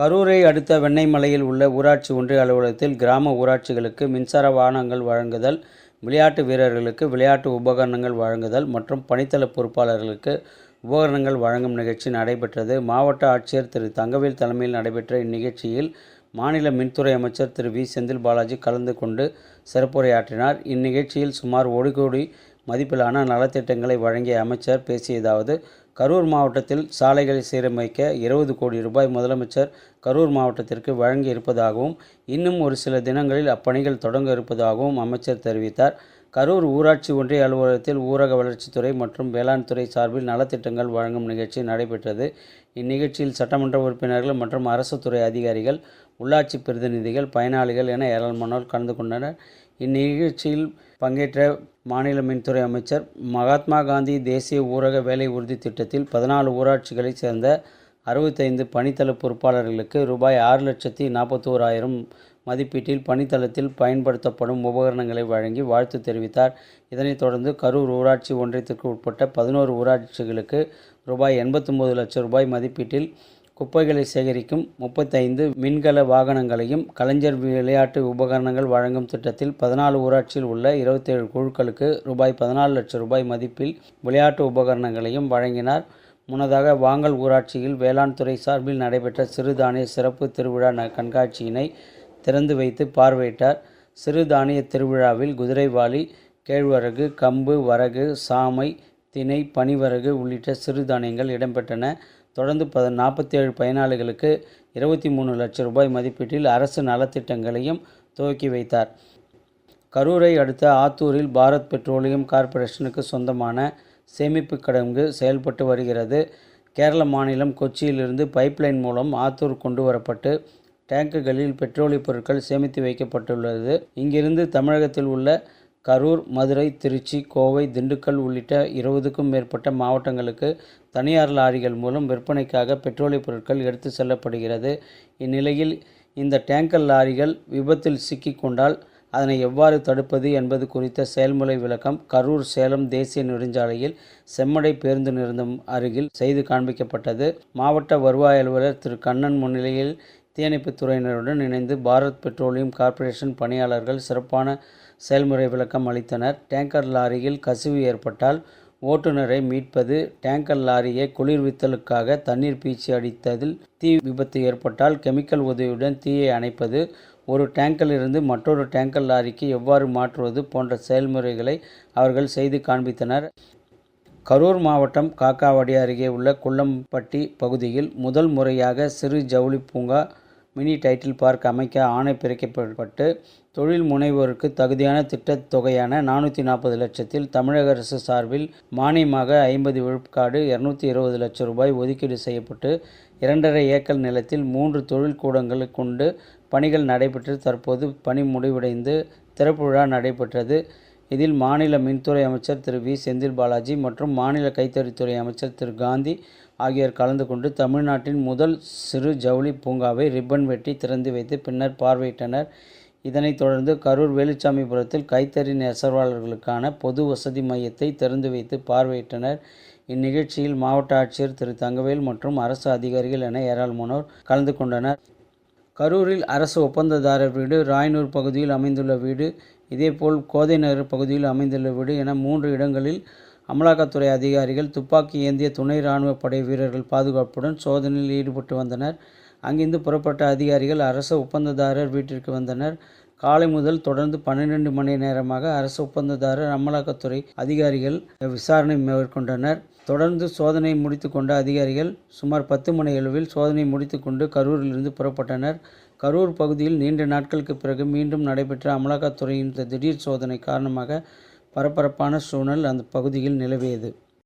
கரூரை அடுத்த வெண்ணெய்மலையில் உள்ள ஊராட்சி ஒன்றிய அலுவலகத்தில் கிராம ஊராட்சிகளுக்கு மின்சார வாகனங்கள் வழங்குதல் விளையாட்டு வீரர்களுக்கு விளையாட்டு உபகரணங்கள் வழங்குதல் மற்றும் பணித்தள பொறுப்பாளர்களுக்கு உபகரணங்கள் வழங்கும் நிகழ்ச்சி நடைபெற்றது. மாவட்ட ஆட்சியர் திரு. தங்கவேல் தலைமையில் நடைபெற்ற இந்நிகழ்ச்சியில் மாநில மின்துறை அமைச்சர் திரு. வி. செந்தில் பாலாஜி கலந்து கொண்டு சிறப்புரையாற்றினார். இந்நிகழ்ச்சியில் சுமார் ஒரு கோடி மதிப்பிலான நலத்திட்டங்களை வழங்கிய அமைச்சர் பேசியதாவது கரூர் மாவட்டத்தில் சாலைகளை சீரமைக்க இருபது கோடி ரூபாய் முதலமைச்சர் கரூர் மாவட்டத்திற்கு வழங்கி இருப்பதாகவும் இன்னும் ஒரு சில தினங்களில் அப்பணிகள் தொடங்க இருப்பதாகவும் அமைச்சர் தெரிவித்தார். கரூர் ஊராட்சி ஒன்றிய அலுவலகத்தில் ஊரக வளர்ச்சித்துறை மற்றும் வேளாண் துறை சார்பில் நலத்திட்டங்கள் வழங்கும் நிகழ்ச்சி நடைபெற்றது. இந்நிகழ்ச்சியில் சட்டமன்ற உறுப்பினர்கள் மற்றும் அரசு துறை அதிகாரிகள் உள்ளாட்சி பிரதிநிதிகள் பயனாளிகள் என ஏராளமானோர் கலந்து கொண்டனர். இந்நிகழ்ச்சியில் பங்கேற்ற மாநில மின்துறை அமைச்சர் மகாத்மா காந்தி தேசிய ஊரக வேலை உறுதி திட்டத்தில் பதினாலு ஊராட்சிகளைச் சேர்ந்த அறுபத்தைந்து பணித்தள பொறுப்பாளர்களுக்கு ரூபாய் ஆறு லட்சத்தி நாற்பத்தோராயிரம் மதிப்பீட்டில் பணித்தளத்தில் பயன்படுத்தப்படும் உபகரணங்களை வழங்கி வாழ்த்து தெரிவித்தார். இதனைத் தொடர்ந்து கரூர் ஊராட்சி ஒன்றியத்திற்கு உட்பட்ட பதினோரு ஊராட்சிகளுக்கு ரூபாய் எண்பத்தொம்பது லட்சம் ரூபாய் மதிப்பீட்டில் குப்பைகளை சேகரிக்கும் முப்பத்தைந்து மின்கல வாகனங்களையும் கலைஞர் விளையாட்டு உபகரணங்கள் வழங்கும் திட்டத்தில் பதினாலு ஊராட்சியில் உள்ள இருபத்தேழு குழுக்களுக்கு ரூபாய் பதினாலு லட்சம் ரூபாய் மதிப்பில் விளையாட்டு உபகரணங்களையும் வழங்கினார். முன்னதாக வாங்கல் ஊராட்சியில் வேளாண் துறை சார்பில் நடைபெற்ற சிறுதானிய சிறப்பு திருவிழா கண்காட்சியினை திறந்து வைத்து பார்வையிட்டார். சிறுதானிய திருவிழாவில் குதிரைவாலி கேழ்வரகு கம்பு வரகு சாமை திணை பனிவரகு உள்ளிட்ட சிறுதானியங்கள் இடம்பெற்றன. தொடர்ந்து ப நாற்பத்தி ஏழு பயனாளிகளுக்கு இருபத்தி மூணு லட்சம் ரூபாய் மதிப்பீட்டில் அரசு நலத்திட்டங்களையும் துவக்கி வைத்தார். கரூரை அடுத்த ஆத்தூரில் பாரத் பெட்ரோலியம் கார்ப்பரேஷனுக்கு சொந்தமான சேமிப்பு கிடங்கு செயல்பட்டு வருகிறது. கேரள மாநிலம் கொச்சியிலிருந்து பைப்லைன் மூலம் ஆத்தூர் கொண்டு வரப்பட்டு டேங்குகளில் பெட்ரோலிய பொருட்கள் சேமித்து வைக்கப்பட்டுள்ளது. இங்கிருந்து தமிழகத்தில் உள்ள கரூர் மதுரை திருச்சி கோவை திண்டுக்கல் உள்ளிட்ட இருபதுக்கும் மேற்பட்ட மாவட்டங்களுக்கு தனியார் லாரிகள் மூலம் விற்பனைக்காக பெட்ரோலிய பொருட்கள் எடுத்து செல்லப்படுகிறது. இந்நிலையில் இந்த டேங்கர் லாரிகள் விபத்தில் சிக்கிக்கொண்டால் அதனை எவ்வாறு தடுப்பது என்பது குறித்த செயல்முறை விளக்கம் கரூர் சேலம் தேசிய நெடுஞ்சாலையில் செம்மடை பேருந்து நிறுத்தம் அருகில் செய்து காண்பிக்கப்பட்டது. மாவட்ட வருவாய் அலுவலர் திரு. கண்ணன் முன்னிலையில் தீயணைப்புத் துறையினருடன் இணைந்து பாரத் பெட்ரோலியம் கார்ப்பரேஷன் பணியாளர்கள் சிறப்பான செயல்முறை விளக்கம் அளித்தனர். டேங்கர் லாரியில் கசிவு ஏற்பட்டால் ஓட்டுநரை மீட்பது. டேங்கர் லாரியை குளிர்வித்தலுக்காக தண்ணீர் பீச்சி அடித்ததில் தீ விபத்து ஏற்பட்டால் கெமிக்கல் உதவியுடன் தீயை அணைப்பது. ஒரு டேங்கிலிருந்து மற்றொரு டேங்கர் லாரிக்கு எவ்வாறு மாற்றுவது போன்ற செயல்முறைகளை அவர்கள் செய்து காண்பித்தனர். கரூர் மாவட்டம் காக்காவாடி அருகே உள்ள குள்ளம்பட்டி பகுதியில் முதல் முறையாக சிறு ஜவுளி பூங்கா மினி டைட்டில் பார்க் அமைக்க ஆணை பிறக்கப்பட்டு தொழில் முனைவோருக்கு தகுதியான திட்டத் தொகையான நானூற்றி நாற்பது லட்சத்தில் தமிழக அரசு சார்பில் மானியமாக ஐம்பது விழுக்காடு இரநூத்தி இருபது லட்சம் ரூபாய் ஒதுக்கீடு செய்யப்பட்டு இரண்டரை ஏக்கர் நிலத்தில் மூன்று தொழில் கூடங்களை கொண்டு பணிகள் நடைபெற்று தற்போது பணி முடிவடைந்து திறப்பு விழா நடைபெற்றது. இதில் மாநில மின்துறை அமைச்சர் திரு வி செந்தில் பாலாஜி மற்றும் மாநில கைத்தறித்துறை அமைச்சர் திரு காந்தி ஆகியோர் கலந்து கொண்டு தமிழ்நாட்டின் முதல் சிறு ஜவுளி பூங்காவை ரிப்பன் வெட்டி திறந்து வைத்து பின்னர் பார்வையிட்டனர். இதனைத் தொடர்ந்து கரூர் வேலுச்சாமிபுரத்தில் கைத்தறி நெசவாளர்களுக்கான பொது வசதி மையத்தை திறந்து வைத்து பார்வையிட்டனர். இந்நிகழ்ச்சியில் மாவட்ட ஆட்சியர் திரு தங்கவேல் மற்றும் அரசு அதிகாரிகள் என ஏராளமானோர் கலந்து கொண்டனர். கரூரில் அரசு ஒப்பந்ததாரர் வீடு ராயனூர் பகுதியில் அமைந்துள்ள வீடு இதேபோல் கோதைநகர் பகுதியில் அமைந்துள்ள வீடு என மூன்று இடங்களில் அமலாக்கத்துறை அதிகாரிகள் துப்பாக்கி ஏந்திய துணை இராணுவ படை வீரர்கள் பாதுகாப்புடன் சோதனையில் ஈடுபட்டு வந்தனர். அங்கிருந்து புறப்பட்ட அதிகாரிகள் அரச ஒப்பந்ததாரர் வீட்டிற்கு வந்தனர். காலை முதல் தொடர்ந்து பன்னிரண்டு மணி நேரமாக அரசு ஒப்பந்ததாரர் அமலாக்கத்துறை அதிகாரிகள் விசாரணை மேற்கொண்டனர். தொடர்ந்து சோதனை முடித்துக்கொண்ட அதிகாரிகள் சுமார் பத்து மணி அளவில் சோதனை முடித்துக்கொண்டு கரூரிலிருந்து புறப்பட்டனர். கரூர் பகுதியில் நீண்ட நாட்களுக்கு பிறகு மீண்டும் நடைபெற்ற அமலாக்கத்துறையின் இந்த திடீர் சோதனை காரணமாக பரபரப்பான சூழல் அந்த பகுதியில் நிலவியது.